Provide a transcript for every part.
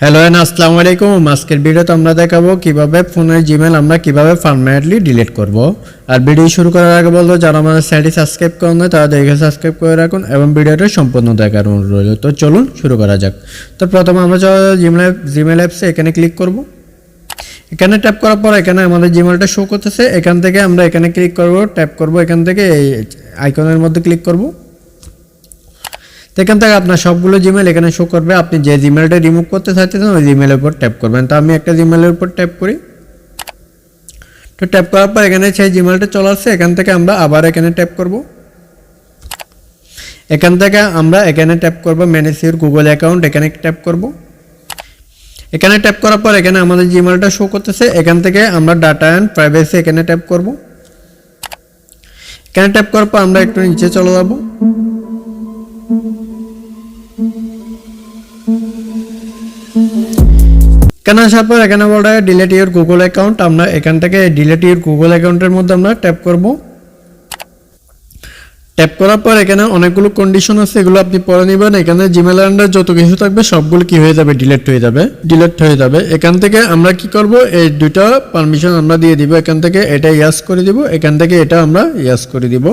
Hello and আসসালামু আলাইকুম আজকের ভিডিওতে আমরা দেখাবো কীভাবে ফোনের জিমেল আমরা কীভাবে পারমানেন্টলি ডিলিট করব। আর ভিডিও শুরু করার আগে বলব, যারা আমাদের চ্যানেলটি সাবস্ক্রাইব করেন না তারা দেখে সাবস্ক্রাইব করে রাখুন এবং ভিডিওটা সম্পূর্ণ দেখার অনুরোধ তো চলুন শুরু করা যাক। তো প্রথমে আমরা জিমেল জিমেল অ্যাপসে এখানে ক্লিক করব। এখানে ট্যাপ করার পর এখানে আমাদের জিমেলটা শো করতেছে। এখান থেকে আমরা এখানে ক্লিক করব ট্যাপ করব, এখান থেকে এই আইকনের মধ্যে ক্লিক করব। তো এখান থেকে আপনার সবগুলো জিমেল এখানে শো করবে। আপনি যে জিমেলটা রিমুভ করতে চাইতেছেন, ওই জিমেলের উপর ট্যাপ করবেন। তো আমি একটা জিমেলের উপর ট্যাপ করি। তো ট্যাপ করার পর এখানে সেই জিমেলটা চলে আসছে। এখান থেকে আমরা আবার এখানে ট্যাপ করব। এখান থেকে আমরা এখানে ট্যাপ করব ম্যানেজ ইউর গুগল অ্যাকাউন্ট এখানে ট্যাপ করব। এখানে ট্যাপ করার পর এখানে আমাদের জিমেলটা শো করতেছে। এখান থেকে আমরা ডাটা অ্যান্ড প্রাইভেসি এখানে ট্যাপ করব। এখানে ট্যাপ করার পর আমরা একটু নিচে চলে যাব। এখানে আসার পর এখানে বলা ডিলেট ইউর গুগল অ্যাকাউন্ট আমরা এখান থেকে ডিলেট ইউর গুগল অ্যাকাউন্টের মধ্যে আমরা ট্যাপ করব। ট্যাপ করার পর এখানে অনেকগুলো কন্ডিশন আছে, এগুলো আপনি পরে নেবেন। এখানে জিমেল আন্ডার যত কিছু থাকবে, সবগুলো কি হয়ে যাবে? ডিলেট হয়ে যাবে। ডিলেট হয়ে যাবে। এখান থেকে আমরা কি করব? এই দুইটা পারমিশন আমরা দিয়ে দিব। এখান থেকে এটা ইয়াস করে দিব। এখান থেকে এটা আমরা ইয়াস করে দিব।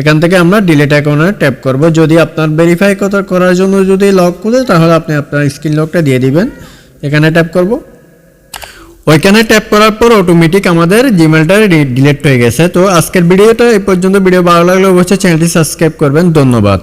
এখান থেকে আমরা ডিলেট অ্যাকাউন্টে ট্যাপ করব। যদি আপনার ভেরিফাই করার জন্য যদি লক করে, তাহলে আপনি আপনার স্ক্রিন লকটা দিয়ে দিবেন। এখানে ট্যাপ করব। ওইখানে ট্যাপ করার পর অটোমেটিক আমাদের জিমেলটা ডিলেট হয়ে গেছে। তো আজকের ভিডিওটা এই পর্যন্ত। ভিডিও ভালো লাগলে অবশ্যই চ্যানেলটি সাবস্ক্রাইব করবেন। ধন্যবাদ।